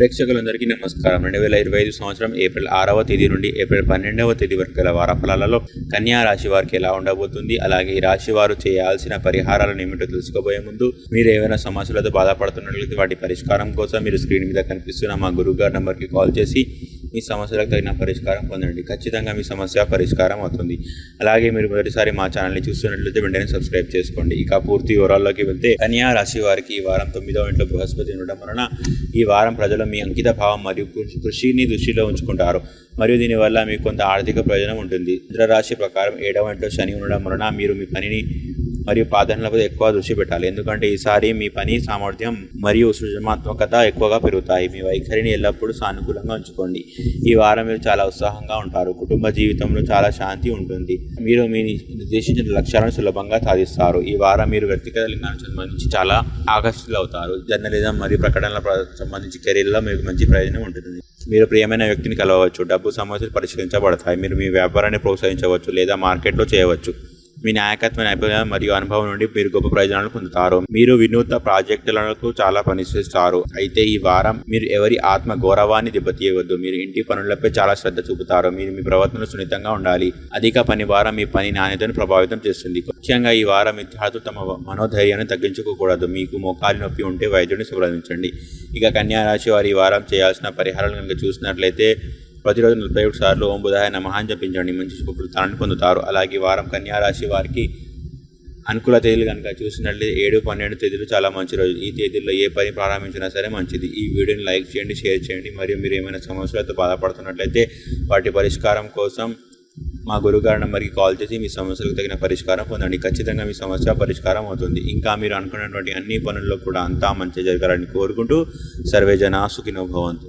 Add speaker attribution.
Speaker 1: ప్రేక్షకులందరికీ నమస్కారం. రెండు వేల ఇరవై ఐదు సంవత్సరం ఏప్రిల్ ఆరవ తేదీ నుండి ఏప్రిల్ పన్నెండవ తేదీ వరకు గల వారఫలాలలో కన్యా రాశి వారికి ఎలా ఉండబోతుంది? అలాగే ఈ రాశి వారు చేయాల్సిన పరిహారాలను ఏమిటో తెలుసుకోబోయే ముందు మీరు ఏమైనా సమస్యలతో బాధపడుతున్నట్లయితే వాటి పరిష్కారం కోసం మీరు స్క్రీన్ మీద కనిపిస్తున్న మా గురువు గారి నంబర్కి కాల్ చేసి మీ సమస్యలకు తగిన పరిష్కారం పొందండి. ఖచ్చితంగా మీ సమస్య పరిష్కారం అవుతుంది. అలాగే మీరు మొదటిసారి మా ఛానల్ని చూస్తున్నట్లయితే వెంటనే సబ్స్క్రైబ్ చేసుకోండి. ఇక పూర్తి వివరాల్లోకి వెళ్తే కన్యా రాశి వారికి ఈ వారం తొమ్మిదవ ఇంట్లో బృహస్పతి ఉండడం వలన ఈ వారం ప్రజలు మీ అంకిత భావం మరియు కృషి- కృషిని దృష్టిలో ఉంచుకుంటారు. మరియు దీనివల్ల మీకు కొంత ఆర్థిక ప్రయోజనం ఉంటుంది. రాశి ప్రకారం ఏడవ ఇంట్లో శని ఉండడం వలన మీరు మీ పనిని మరియు ప్రాధాన్యతలపై ఎక్కువ దృష్టి పెట్టాలి. ఎందుకంటే ఈసారి మీ పని సామర్థ్యం మరియు సృజనాత్మకత ఎక్కువగా పెరుగుతాయి. మీ వైఖరిని ఎల్లప్పుడూ సానుకూలంగా ఉంచుకోండి. ఈ వారం మీరు చాలా ఉత్సాహంగా ఉంటారు. కుటుంబ జీవితంలో చాలా శాంతి ఉంటుంది. మీరు మీ నిర్దేశించిన లక్ష్యాలను సులభంగా సాధిస్తారు. ఈ వారం మీరు వ్యక్తిగత లింగానికి సంబంధించి చాలా ఆకర్షితులవుతారు జర్నలిజం మరియు ప్రకటనల సంబంధించి కెరీర్లో మీకు మంచి ప్రయోజనం ఉంటుంది. మీరు ప్రియమైన వ్యక్తిని కలవచ్చు డబ్బు సమస్యలు పరిష్కరించబడతాయి. మీరు మీ వ్యాపారాన్ని ప్రోత్సహించవచ్చు లేదా మార్కెట్లో చేయవచ్చు. మీ నాయకత్వ నైపుణ్యం మరియు అనుభవం నుండి మీరు గొప్ప ప్రయోజనాలు పొందుతారు. మీరు వినూత్న ప్రాజెక్టులకు చాలా పనిచేస్తారు అయితే ఈ వారం మీరు ఎవరి ఆత్మ గౌరవాన్ని దెబ్బతీయవద్దు. మీరు ఇంటి పనులపై చాలా శ్రద్ధ చూపుతారు. మీరు మీ ప్రవర్తన సున్నితంగా ఉండాలి. అధిక పని వారం మీ పని నాణ్యతను ప్రభావితం చేస్తుంది. ముఖ్యంగా ఈ వారం విద్యార్థులు తమ మనోధైర్యాన్ని తగ్గించుకోకూడదు. మీకు మోకాలి నొప్పి ఉంటే వైద్యుడిని సంప్రదించండి ఇక కన్యా రాశి వారి ఈ వారం చేయాల్సిన పరిహారాలు కనుక చూసినట్లయితే ప్రతిరోజు నలభై ఏడు సార్లు ఓం బుధాయ నమః అని జపించండి. మంచి శుభ ఫలితాలను పొందుతారు. అలాగే వారం కన్యా రాశి వారికి అనుకూల తేదీలు కనుక చూసినట్లయితే ఏడు పన్నెండు తేదీలు చాలా మంచి రోజు. ఈ తేదీల్లో ఏ పని ప్రారంభించినా సరే మంచిది. ఈ వీడియోని లైక్ చేయండి షేర్ చేయండి. మరియు మీరు ఏమైనా సమస్యలతో బాధపడుతున్నట్లయితే వాటి పరిష్కారం కోసం మా గురుగారి నెంబర్కి కాల్ చేసి మీ సమస్యలకు తగిన పరిష్కారం పొందండి. ఖచ్చితంగా మీ సమస్య పరిష్కారం అవుతుంది. ఇంకా మీరు అనుకున్నటువంటి అన్ని పనుల్లో కూడా అంతా మంచి జరగాలని కోరుకుంటూ సర్వేజన సుఖినో భవంతు.